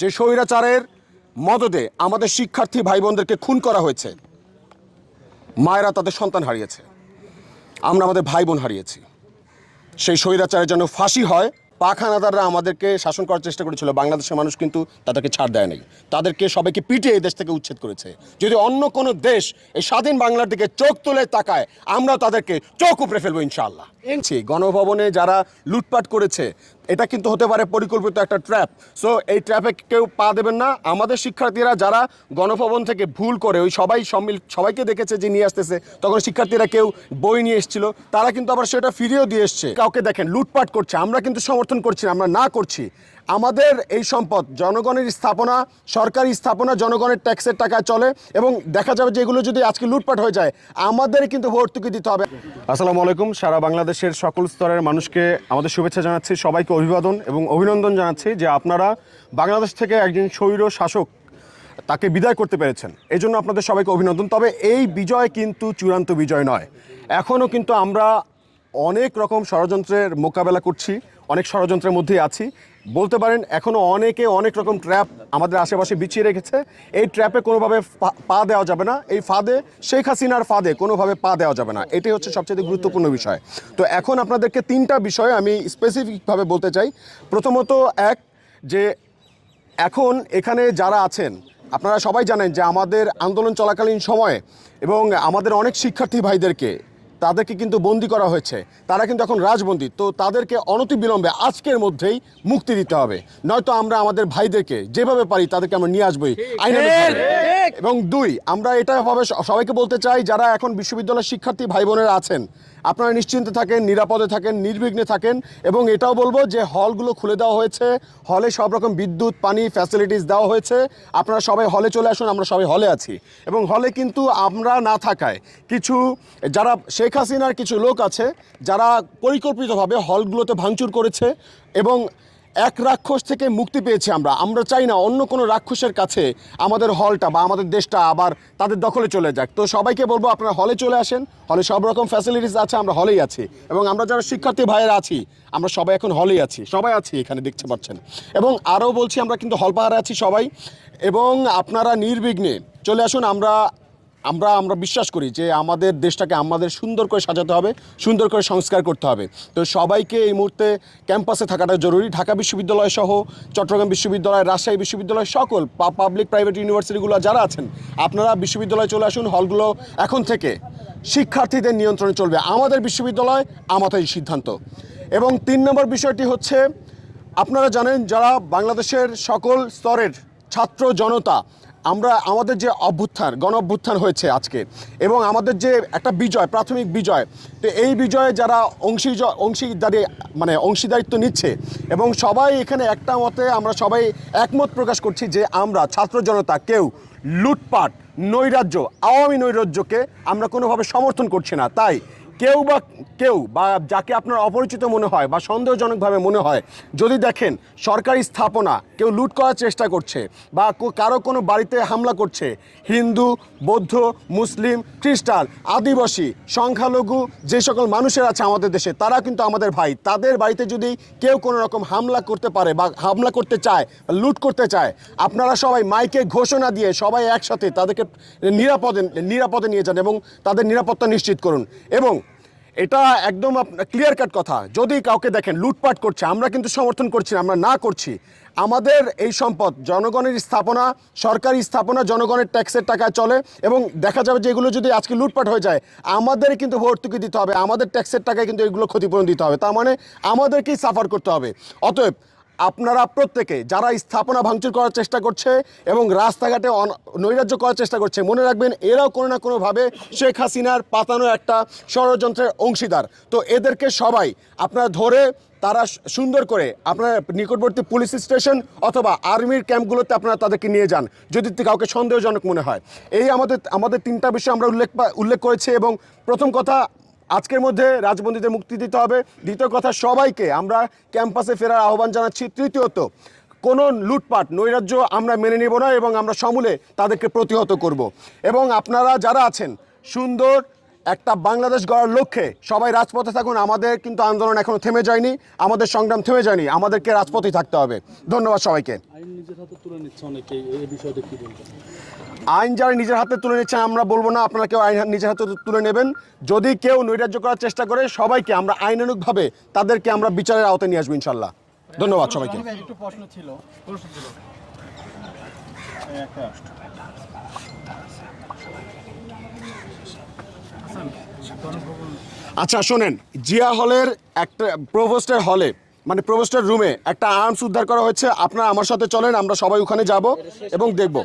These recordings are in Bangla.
যে স্বৈরাচারের মদদে আমাদের শিক্ষার্থী ভাই বোনদেরকে খুন করা হয়েছে, মায়েরা তাদের সন্তান হারিয়েছে, আমরা আমাদের ভাই বোন হারিয়েছি। সেই স্বৈরাচারের জন্য ফাঁসি হয়। পাখানাদাররা আমাদেরকে শাসন করার চেষ্টা করেছিল, বাংলাদেশের মানুষ কিন্তু তাদেরকে ছাড় দেয় নাই তাদেরকে সবাইকে পিটিয়ে এই দেশ থেকে উচ্ছেদ করেছে। যদি অন্য কোনো দেশ এই স্বাধীন বাংলার দিকে চোখ তুলে তাকায় আমরা তাদেরকে চোখ উপড়ে ফেলব ইনশাআল্লাহ। গণভবনে যারা লুটপাট করেছে এটা কিন্তু হতে পারে পরিকল্পিত একটা ট্র্যাপ সো এই ট্র্যাপে কেউ পা দেবেন না। আমাদের শিক্ষার্থীরা যারা গণভবন থেকে ভুল করে, ওই সবাই সম্মিল, সবাইকে দেখেছে যে নিয়ে আসতেছে, তখন শিক্ষার্থীরা কেউ বই নিয়ে এসেছিল, তারা কিন্তু আবার সেটা ফিরিয়েও দিয়ে এসছে। কাউকে দেখেন, লুটপাট করছে, আমরা কিন্তু সমর্থন করছি আমরা না করছি। আমাদের এই সম্পদ, জনগণের স্থাপনা, সরকারি স্থাপনা, জনগণের ট্যাক্সের টাকায় চলে এবং দেখা যাবে যে এগুলো যদি আজকে লুটপাট হয়ে যায়, আমাদের কিন্তু ভর্তুকি দিতে হবে। আসসালামু আলাইকুম। সারা বাংলাদেশের সকল স্তরের মানুষকে আমাদের শুভেচ্ছা জানাচ্ছি, সবাইকে অভিবাদন এবং অভিনন্দন জানাচ্ছি যে আপনারা বাংলাদেশ থেকে একজন স্বৈর শাসক তাকে বিদায় করতে পেরেছেন। এই জন্য আপনাদের সবাইকে অভিনন্দন। তবে এই বিজয় কিন্তু চূড়ান্ত বিজয় নয়। এখনও কিন্তু আমরা অনেক রকম ষড়যন্ত্রের মোকাবেলা করছি, অনেক ষড়যন্ত্রের মধ্যেই আছি। বলতে পারেন এখনও অনেকে অনেক রকম ট্র্যাপ আমাদের আশেপাশে বিছিয়ে রেখেছে। এই ট্র্যাপে কোনোভাবে পা- পা দেওয়া যাবে না। এই ফাঁদে, শেখ হাসিনার ফাঁদে কোনোভাবে পা দেওয়া যাবে না। এটাই হচ্ছে সবচেয়ে গুরুত্বপূর্ণ বিষয়। তো এখন আপনাদেরকে তিনটা বিষয় আমি স্পেসিফিকভাবে বলতে চাই। প্রথমত এক, যে এখন এখানে যারা আছেন, আপনারা সবাই জানেন যে আমাদের আন্দোলন চলাকালীন সময়ে এবং আমাদের অনেক শিক্ষার্থী ভাইদেরকে তাদেরকে কিন্তু বন্দি করা হয়েছে। তারা কিন্তু এখন রাজবন্দি। তো তাদেরকে অনতিবিলম্বে আজকের মধ্যেই মুক্তি দিতে হবে। নয়তো আমরা আমাদের ভাইদেরকে যেভাবে পারি তাদেরকে আমরা নিয়ে আসবোই। এবং দুই আমরা এটা ভাবে সবাইকে বলতে চাই যারা এখন বিশ্ববিদ্যালয়ের শিক্ষার্থী ভাই বোনেরা আছেন আপনারা নিশ্চিন্তে থাকেন, নিরাপদে থাকেন, নির্বিঘ্নে থাকেন এবং এটাও বলব যে হলগুলো খুলে দেওয়া হয়েছে। হলে সব রকম বিদ্যুৎ, পানি ফ্যাসিলিটিস দেওয়া হয়েছে। আপনারা সবাই হলে চলে আসুন, আমরা সবাই হলে আছি। এবং হলে কিন্তু আমরা না থাকায় কিছু যারা শেখ হাসিনার কিছু লোক আছে, যারা পরিকল্পিতভাবে হলগুলোতে ভাঙচুর করেছে এবং এক রাক্ষস থেকে মুক্তি পেয়েছি আমরা। আমরা চাই না অন্য কোনো রাক্ষসের কাছে আমাদের হলটা বা আমাদের দেশটা আবার তাদের দখলে চলে যাক। তো সবাইকে বলব, আপনারা হলে চলে আসেন। হলে সব রকম ফ্যাসিলিটিস আছে, আমরা হলেই আছি। এবং আমরা যারা শিক্ষার্থী ভাইয়েরা আছি, আমরা সবাই এখন হলেই আছি। সবাই আছি এখানে, দেখতে পাচ্ছেন। এবং আরও বলছি, আমরা কিন্তু হল পাহাড়ে আছি সবাই। এবং আপনারা নির্বিঘ্নে চলে আসুন, আমরা আমরা আমরা বিশ্বাস করি যে আমাদের দেশটাকে আমাদের সুন্দর করে সাজাতে হবে, সুন্দর করে সংস্কার করতে হবে। তো সবাইকে এই মুহূর্তে ক্যাম্পাসে থাকাটা জরুরি। ঢাকা বিশ্ববিদ্যালয় সহ চট্টগ্রাম বিশ্ববিদ্যালয়, রাজশাহী বিশ্ববিদ্যালয় সকল পাবলিক প্রাইভেট ইউনিভার্সিটিগুলো যারা আছেন, আপনারা বিশ্ববিদ্যালয়ে চলে আসুন। হলগুলো এখন থেকে শিক্ষার্থীদের নিয়ন্ত্রণে চলবে। আমাদের বিশ্ববিদ্যালয় আমাদের সিদ্ধান্ত। এবং তিন নম্বর বিষয়টি হচ্ছে, আপনারা জানেন যারা বাংলাদেশের সকল স্তরের ছাত্র জনতা আমরা আমাদের যে অভ্যুত্থান, গণ অভ্যুত্থান হয়েছে আজকে এবং আমাদের যে একটা বিজয়, প্রাথমিক বিজয়, তো এই বিজয়ে যারা অংশী অংশীদারি মানে অংশীদারিত্ব নিচ্ছে এবং সবাই এখানে একটা মতে আমরা সবাই একমত প্রকাশ করছি যে আমরা ছাত্র জনতা, কেউ লুটপাট, নৈরাজ্য, আওয়ামী নৈরাজ্যকে আমরা কোনোভাবে সমর্থন করছি না। তাই কেউ বা কেউ বা যাকে আপনার অপরিচিত মনে হয় বা সন্দেহজনকভাবে মনে হয়, যদি দেখেন সরকারি স্থাপনা কেউ লুট করার চেষ্টা করছে বা কারও কোনো বাড়িতে হামলা করছে, হিন্দু, বৌদ্ধ, মুসলিম, খ্রিস্টান, আদিবাসী, সংখ্যালঘু, যে সকল মানুষের আছে আমাদের দেশে, তারা কিন্তু আমাদের ভাই। তাদের বাড়িতে যদি কেউ কোনো রকম হামলা করতে পারে বা হামলা করতে চায় বা লুট করতে চায়, আপনারা সবাই মাইকে ঘোষণা দিয়ে সবাই একসাথে তাদেরকে নিরাপদে নিরাপদে নিয়ে যান এবং তাদের নিরাপত্তা নিশ্চিত করুন। এবং এটা একদম ক্লিয়ার কাট কথা। যদি কাউকে দেখেন লুটপাট করছে আমরা কিন্তু সমর্থন করছি না, আমরা না করছি। আমাদের এই সম্পদ জনগণের স্থাপনা সরকারি স্থাপনা জনগণের ট্যাক্সের টাকায় চলে এবং দেখা যাবে যে এগুলো যদি আজকে লুটপাট হয়ে যায় আমাদের কিন্তু ভর্তুকি দিতে হবে আমাদের ট্যাক্সের টাকায় কিন্তু এগুলো ক্ষতিপূরণ দিতে হবে। তার মানে আমাদেরকেই সাফার করতে হবে। অতএব আপনারা প্রত্যেকে যারা স্থাপনা ভাঙচুর করার চেষ্টা করছে এবং রাস্তাঘাটে নৈরাজ্য করার চেষ্টা করছে, মনে রাখবেন এরাও কোনো না কোনোভাবে শেখ হাসিনার পাতানো একটা ষড়যন্ত্রের অংশীদার। তো এদেরকে সবাই আপনারা ধরে তারা সুন্দর করে আপনার নিকটবর্তী পুলিশ স্টেশন অথবা আর্মির ক্যাম্পগুলোতে আপনারা তাদেরকে নিয়ে যান, যদি কাউকে সন্দেহজনক মনে হয়। এই আমাদের আমাদের তিনটা বিষয় আমরা উল্লেখ উল্লেখ করেছি এবং প্রথম কথা আজকের মধ্যে রাজবন্দীদের মুক্তি দিতে হবে। দ্বিতীয় কথা, সবাইকে আমরা ক্যাম্পাসে ফেরার আহ্বান জানাচ্ছি। তৃতীয়ত, কোনো লুটপাট, নৈরাজ্য আমরা মেনে নেব না এবং আমরা সমূলে তাদেরকে প্রতিহত করব। এবং আপনারা যারা আছেন, সুন্দর একটা বাংলাদেশ গড়ার লক্ষ্যে সবাই রাজপথে থাকুন। আমাদের কিন্তু আন্দোলন এখনও থেমে যায়নি, আমাদের সংগ্রাম থেমে যায়নি, আমাদেরকে রাজপথেই থাকতে হবে। ধন্যবাদ সবাইকে। আইন যারা নিজের হাতে তুলে নিচ্ছে আমরা বলব না আপনারা কেউ আইন নিজের হাতে তুলে নেবেন। যদি কেউ নৈরাজ্য করার চেষ্টা করে সবাইকে আমরা আইনানুগভাবে তাদেরকে আমরা বিচারের আওতায় নিয়ে আসব ইনশাল্লাহ ধন্যবাদ সবাইকে। একটু প্রশ্ন ছিল প্রশ্ন ছিল। আচ্ছা শোনেন জিয়া হলের একটা প্রভোস্টের হলে মানে প্রভোস্টের রুমে একটা আর্মস উদ্ধার করা হয়েছে। আপনারা আমার সাথে চলেন আমরা সবাই ওখানে যাব এবং দেখব।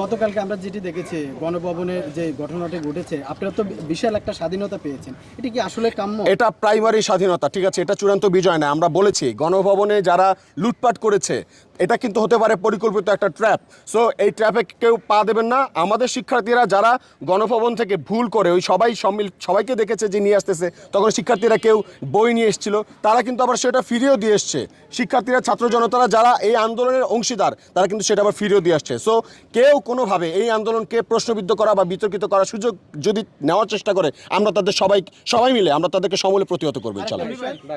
গতকালকে আমরা যেটি দেখেছি গণভবনের যে ঘটনাটি ঘটেছে আপনারা তো বিশাল একটা স্বাধীনতা পেয়েছেন। এটা কি আসলে কাম্য? এটা প্রাইমারি স্বাধীনতা ঠিক আছে? এটা চূড়ান্ত বিজয় না আমরা বলেছি গণভবনে যারা লুটপাট করেছে এটা কিন্তু হতে পারে পরিকল্পিত একটা ট্র্যাপ সো এই ট্র্যাপে কেউ পা দেবেন না। আমাদের শিক্ষার্থীরা যারা গণভবন থেকে ভুল করে ওই সবাই সম্মিল সবাইকে দেখেছে যে নিয়ে আসতেছে তখন শিক্ষার্থীরা কেউ বই নিয়ে এসেছিল। তারা কিন্তু আবার সেটা ফিরিয়েও দিয়ে এসছে। শিক্ষার্থীরা ছাত্র জনতারা যারা এই আন্দোলনের অংশীদার তারা কিন্তু সেটা আবার ফিরিয়েও দিয়ে আসছে। সো কেউ কোনোভাবে এই আন্দোলনকে প্রশ্নবিদ্ধ করা বা বিতর্কিত করার সুযোগ যদি নেওয়ার চেষ্টা করে আমরা তাদের সবাই সবাই মিলে আমরা তাদেরকে সমূলে প্রতিহত করব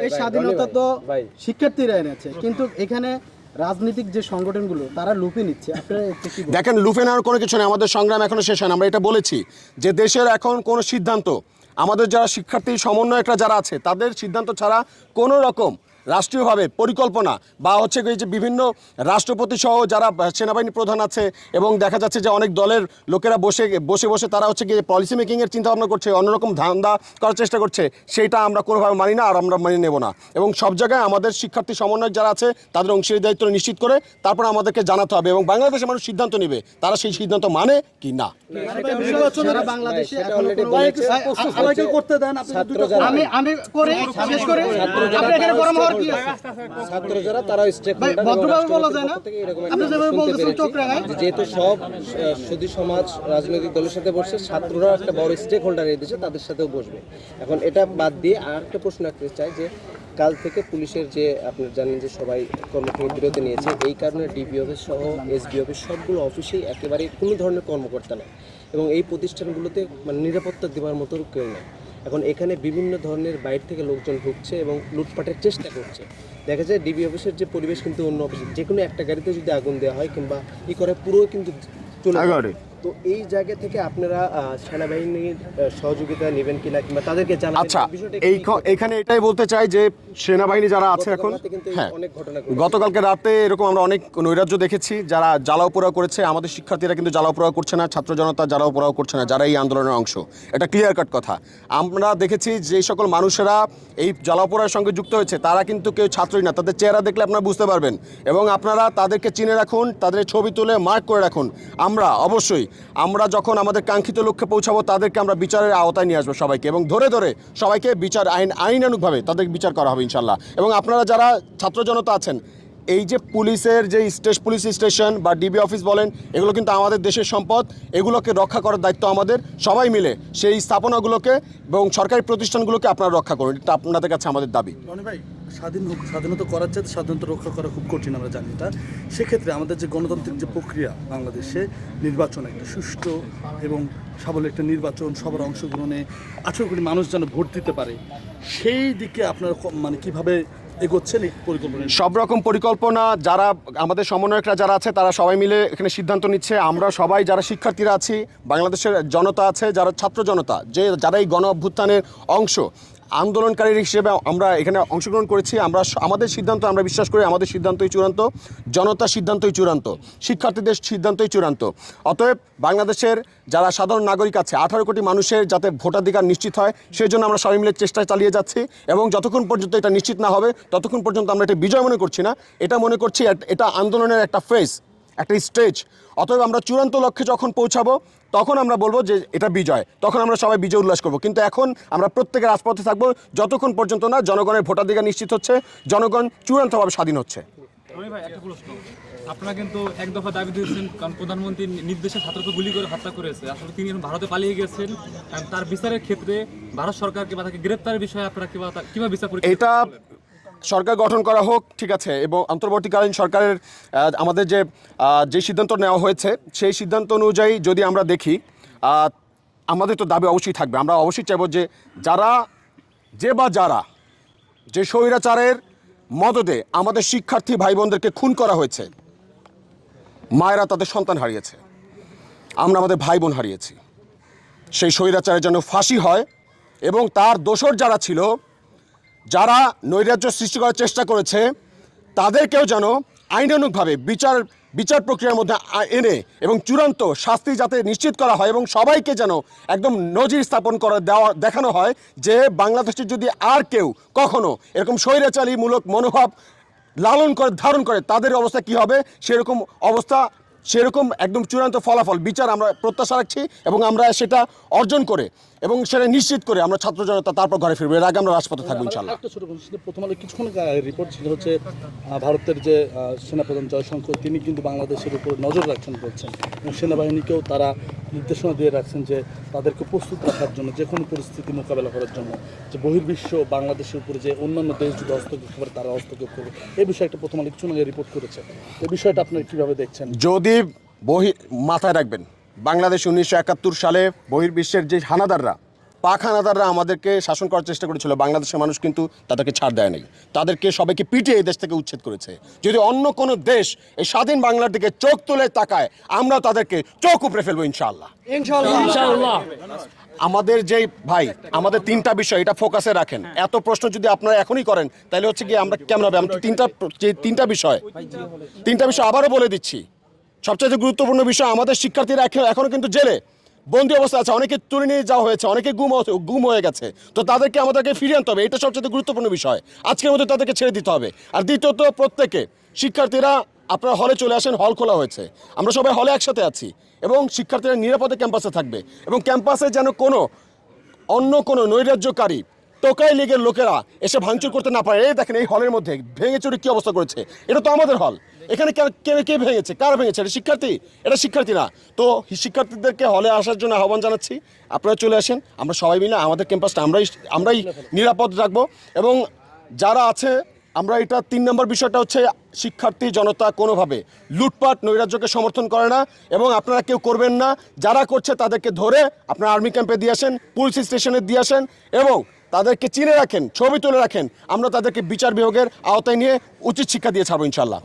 এই স্বাধীনতা তো শিক্ষার্থীরা এনেছে। কিন্তু এখানে রাজনৈতিক যে সংগঠনগুলো, তারা লুপে নিচ্ছে? দেখেন, লুপে নেওয়ার কোনো কিছু নেই আমাদের সংগ্রাম এখনও শেষ হয়। আমরা এটা বলেছি যে দেশের এখন কোনো সিদ্ধান্ত, আমাদের যারা শিক্ষার্থী, সমন্বয়করা যারা আছে, তাদের সিদ্ধান্ত ছাড়া কোনো রকম রাষ্ট্রীয়ভাবে পরিকল্পনা বা হচ্ছে এই যে বিভিন্ন রাষ্ট্রপতি সহ যারা সেনাবাহিনী প্রধান আছে এবং দেখা যাচ্ছে যে অনেক দলের লোকেরা বসে বসে বসে তারা হচ্ছে গিয়ে পলিসি মেকিংয়ের চিন্তাভাবনা করছে অন্যরকম ধান্দা করার চেষ্টা করছে সেইটা আমরা কোনোভাবে মানি না আর আমরা মানি নেব না এবং সব জায়গায় আমাদের শিক্ষার্থী সমন্বয়ক যারা আছে তাদের অংশীদার দায়িত্ব নিশ্চিত করে তারপর আমাদেরকে জানাতে হবে এবং বাংলাদেশের মানুষ সিদ্ধান্ত নেবে তারা সেই সিদ্ধান্ত মানে কি না সেটা। আমাকে করতে দেন আমি আমি করে শেষ করে আপনি এখানে গরম হওয়ার কি আছে ছাত্র যারা তারা স্টেক ভাই, ভদ্রভাবে বলা যায় না? আপনি যেভাবে বলতেছেন চোখ রাঙায়। যেহেতু সব সুধী সমাজ রাজনৈতিক দলের সাথে বসছে ছাত্ররা একটা বড় স্টেক হোল্ডার এই দেশে তাদের সাথেও বসবে এখন এটা বাদ দিয়ে আর একটা প্রশ্ন রাখতে চাই যে কাল থেকে পুলিশের যে আপনারা জানেন যে সবাই কর্ম থেকে বিরতি নিয়েছে এই কারণে ডিবি অফিস সহ এসবি অফিস সবগুলো অফিসেই একেবারে কোনো ধরনের কর্মকর্তা নেই এবং এই প্রতিষ্ঠানগুলোতে মানে নিরাপত্তা দেওয়ার মতো কেউ নেই এখন এখানে বিভিন্ন ধরনের বাইর থেকে লোকজন ঢুকছে এবং লুটপাটের চেষ্টা করছে দেখা যায় ডিবি অফিসের যে পরিবেশ কিন্তু অন্য অফিসের যে কোনো একটা গাড়িতে যদি আগুন দেওয়া হয় কিংবা ই করে, পুরো কিন্তু চলে। তো এই জায়গা থেকে আপনারা সেনাবাহিনীর সহযোগিতা নেবেন কিনা কিংবা তাদেরকে জানাবেন আচ্ছা এই এখানে এটাই বলতে চাই যে সেনাবাহিনী যারা আছে এখন হ্যাঁ। গতকালকে রাতে এরকম আমরা অনেক নৈরাজ্য দেখেছি যারা জ্বালাও পোড়াও করেছে আমাদের শিক্ষার্থীরা কিন্তু জ্বালাও পোড়াও করছে না ছাত্র জনতা জ্বালাও পোড়াও করছে না যারা এই আন্দোলনের অংশ। এটা ক্লিয়ার কাট কথা। আমরা দেখেছি যে সকল মানুষেরা এই জ্বালাও পোড়ার সঙ্গে যুক্ত হয়েছে তারা কিন্তু কেউ ছাত্রই না তাদের চেহারা দেখলে আপনারা বুঝতে পারবেন। এবং আপনারা তাদেরকে চিনে রাখুন তাদের ছবি তুলে মার্ক করে রাখুন। আমরা অবশ্যই আমরা যখন আমাদের কাঙ্ক্ষিত লক্ষ্যে পৌঁছাবো, তাদেরকে আমরা বিচারের আওতায় নিয়ে আসব সবাইকে এবং ধরে ধরে সবাইকে বিচার আইন আইনানুগভাবে তাদের বিচার করা হবে ইনশাল্লাহ এবং আপনারা যারা ছাত্র জনতা আছেন, এই যে পুলিশের যে স্টেশ, পুলিশ স্টেশন বা ডিবি অফিস বলেন, এগুলো কিন্তু আমাদের দেশের সম্পদ, এগুলোকে রক্ষা করার দায়িত্ব আমাদের, সবাই মিলে সেই স্থাপনাগুলোকে এবং সরকারি প্রতিষ্ঠানগুলোকে আপনারা রক্ষা করুন, এটা আপনাদের কাছে আমাদের দাবি। ভাই স্বাধীন হোক, স্বাধীনতা করার চাইতে স্বাধীনতা রক্ষা করা খুব কঠিন, আমরা জানি এটা। সেক্ষেত্রে আমাদের যে গণতান্ত্রিক যে প্রক্রিয়া বাংলাদেশে, নির্বাচন একটা সুষ্ঠু এবং সাবলীল একটা নির্বাচন সবার অংশগ্রহণে আঠেরো কোটি মানুষ যেন ভোট দিতে পারে, সেই দিকে আপনারা মানে কীভাবে এগোচ্ছেন সব রকম পরিকল্পনা যারা, আমাদের সমন্বয়করা যারা আছে, তারা সবাই মিলে এখানে সিদ্ধান্ত নিচ্ছে। আমরা সবাই যারা শিক্ষার্থীরা আছি, বাংলাদেশের জনতা আছে, যারা ছাত্র জনতা, যে যারা এই গণ অভ্যুত্থানের অংশ আন্দোলনকারী হিসেবে আমরা এখানে অংশগ্রহণ করেছি। আমরা আমাদের সিদ্ধান্ত, আমরা বিশ্বাস করি আমাদের সিদ্ধান্তই চূড়ান্ত, জনতার সিদ্ধান্তই চূড়ান্ত, শিক্ষার্থীদের সিদ্ধান্তই চূড়ান্ত। অতএব বাংলাদেশের যারা সাধারণ নাগরিক আছে, আঠারো কোটি মানুষের যাতে ভোটাধিকার নিশ্চিত হয় সেই জন্য আমরা সবাই মিলে চেষ্টা চালিয়ে যাচ্ছি এবং যতক্ষণ পর্যন্ত এটা নিশ্চিত না হবে, ততক্ষণ পর্যন্ত আমরা এটা বিজয় মনে করছি না। এটা মনে করছি এট- আন্দোলনের একটা ফেজ একটা স্টেজ। অতএব আমরা চূড়ান্ত লক্ষ্যে যখন পৌঁছাবো তখন আমরা বলব যে এটা বিজয়। তখন আমরা সবাই বিজয় উল্লাস করব। কিন্তু এখন আমরা প্রত্যেকের রাজপথে থাকব যতক্ষণ পর্যন্ত না জনগণের ভোটাধিকার নিশ্চিত হচ্ছে জনগণ চূড়ান্তভাবে স্বাধীন হচ্ছে। আমি ভাই একটা প্রশ্ন। আপনারা কিন্তু এক দফা দাবি দিয়েছেন কারণ প্রধানমন্ত্রীর নির্দেশে ছাত্রকে গুলি করে হত্যা করেছে। আসলে তিনি ভারতে পালিয়ে গেছেন তার বিচারের ক্ষেত্রে ভারত সরকারকে বা তাকে গ্রেপ্তারের বিষয়ে আপনারা কীভাবে কীভাবে বিচার করে এটা সরকার গঠন করা হোক, ঠিক আছে, এবং অন্তর্বর্তীকালীন সরকারের আমাদের যে যে সিদ্ধান্ত নেওয়া হয়েছে, সেই সিদ্ধান্ত অনুযায়ী যদি আমরা দেখি আমাদের তো দাবি অবশ্যই থাকবে। আমরা অবশ্যই চাইব যে যারা, যে বা যারা, যে স্বৈরাচারের মদদে আমাদের শিক্ষার্থী ভাই বোনদেরকে খুন করা হয়েছে, মায়েরা তাদের সন্তান হারিয়েছে, আমরা আমাদের ভাই বোন হারিয়েছি। সেই স্বৈরাচারের যেন ফাঁসি হয় এবং তার দোসর যারা ছিল যারা নৈরাজ্য সৃষ্টি করার চেষ্টা করেছে, তাদেরকেও যেন আইনানুগভাবে বিচার বিচার প্রক্রিয়ার মধ্যে এনে এবং চূড়ান্ত শাস্তি যাতে নিশ্চিত করা হয় এবং সবাইকে যেন একদম নজির স্থাপন করা, দেওয়া, দেখানো হয় যে বাংলাদেশের যদি আর কেউ কখনো এরকম স্বৈরাচারীমূলক মনোভাব লালন করে, ধারণ করে, তাদের অবস্থা কি হবে? সেরকম অবস্থা, সেরকম একদম চূড়ান্ত ফলাফল, বিচার আমরা প্রত্যাশা রাখছি এবং আমরা সেটা অর্জন করে এবং সেটা নিশ্চিত করে আমরা ছাত্র জনতা তারপর ঘরে ফিরবো। এর আগে আমরা রাজপথে থাকব ইনশাল্লাহ একটা ছোট প্রথম আলো কিছুক্ষণ রিপোর্ট ছিল হচ্ছে ভারতের যে সেনাপ্রধান জয়শঙ্কর তিনি কিন্তু বাংলাদেশের উপর নজর রাখছেন বলছেন। এবং সেনাবাহিনীকেও তারা নির্দেশনা দিয়ে রাখছেন যে তাদেরকে প্রস্তুত রাখার জন্য যে কোনো পরিস্থিতি মোকাবেলা করার জন্য। যে বহির্বিশ্ব বাংলাদেশের উপরে যে অন্যান্য দেশ যদি হস্তক্ষেপ করে তারা হস্তক্ষেপ করবে। এই বিষয়ে একটা প্রথম আলো কিছুক্ষণ আগে রিপোর্ট করেছে। এই বিষয়টা আপনারা কীভাবে দেখছেন? যদি বহি মাথায় রাখবেন বাংলাদেশ উনিশশো একাত্তর সালে বহির্বিশ্বের যে হানাদাররা পাক হানাদাররা আমাদেরকে শাসন করার চেষ্টা করেছিল বাংলাদেশের মানুষ কিন্তু তাদেরকে ছাড় দেয় নাই। তাদেরকে সবাইকে পিটিয়ে এই দেশ থেকে উচ্ছেদ করেছে। যদি অন্য কোনো দেশ এই স্বাধীন বাংলার দিকে চোখ তুলে তাকায় আমরা তাদেরকে চোখ উপরে ফেলব ইনশাআল্লাহ। আমাদের যেই ভাই আমাদের তিনটা বিষয় এটা ফোকাসে রাখেন। এত প্রশ্ন যদি আপনারা এখনই করেন তাহলে হচ্ছে কি আমরা কেমন হবে? আমরা তিনটা যে তিনটা বিষয় তিনটা বিষয় আবারও বলে দিচ্ছি। সবচেয়ে গুরুত্বপূর্ণ বিষয়, আমাদের শিক্ষার্থীরা এখন- এখনও কিন্তু জেলে। বন্দি অবস্থা আছে, অনেকে তুলে নিয়ে যাওয়া হয়েছে, অনেকে গুম গুম হয়ে গেছে। তো তাদেরকে আমাদেরকে ফিরিয়ে আনতে হবে, এটা সবচেয়ে গুরুত্বপূর্ণ বিষয়। আজকের মধ্যে তাদেরকে ছেড়ে দিতে হবে। আর দ্বিতীয়ত, প্রত্যেকে, শিক্ষার্থীরা, আপনারা হলে চলে আসেন, হল খোলা হয়েছে। আমরা সবাই হলে একসাথে আছি, এবং শিক্ষার্থীরা নিরাপদে ক্যাম্পাসে থাকবে। এবং ক্যাম্পাসে যেন কোনো, অন্য কোনো নৈরাজ্যকারী, টোকাই লীগের লোকেরা এসে ভাঙচুর করতে না পারে। এই দেখেন, এই হলের মধ্যে ভেঙে চুরি কী অবস্থা করেছে? এটা তো আমাদের হল। এখানে কে- ভেঙেছে? কার ভেঙেছে? এটা শিক্ষার্থী? এটা শিক্ষার্থী না। তো শিক্ষার্থীদেরকে হলে আসার জন্য আহ্বান জানাচ্ছি। আপনারা চলে আসেন। আমরা সবাই মিলে আমাদের ক্যাম্পাসটা আমরাই আমরাই নিরাপদ রাখব। এবং যারা আছে, আমরা এটা তিন নম্বর বিষয়টা হচ্ছে শিক্ষার্থী জনতা কোনোভাবে লুটপাট, নৈরাজ্যকে সমর্থন করে না। এবং আপনারা কেউ করবেন না। যারা করছে তাদেরকে ধরে আপনারা আর্মি ক্যাম্পে দিয়ে আসেন, পুলিশ স্টেশনে দিয়ে আসেন। এবং তাদেরকে চিনে রাখেন ছবি তুলে রাখেন। আমরা তাদেরকে বিচার বিভাগের আওতায় নিয়ে উচিত শিক্ষা দিয়ে ছাড়বো ইনশাল্লাহ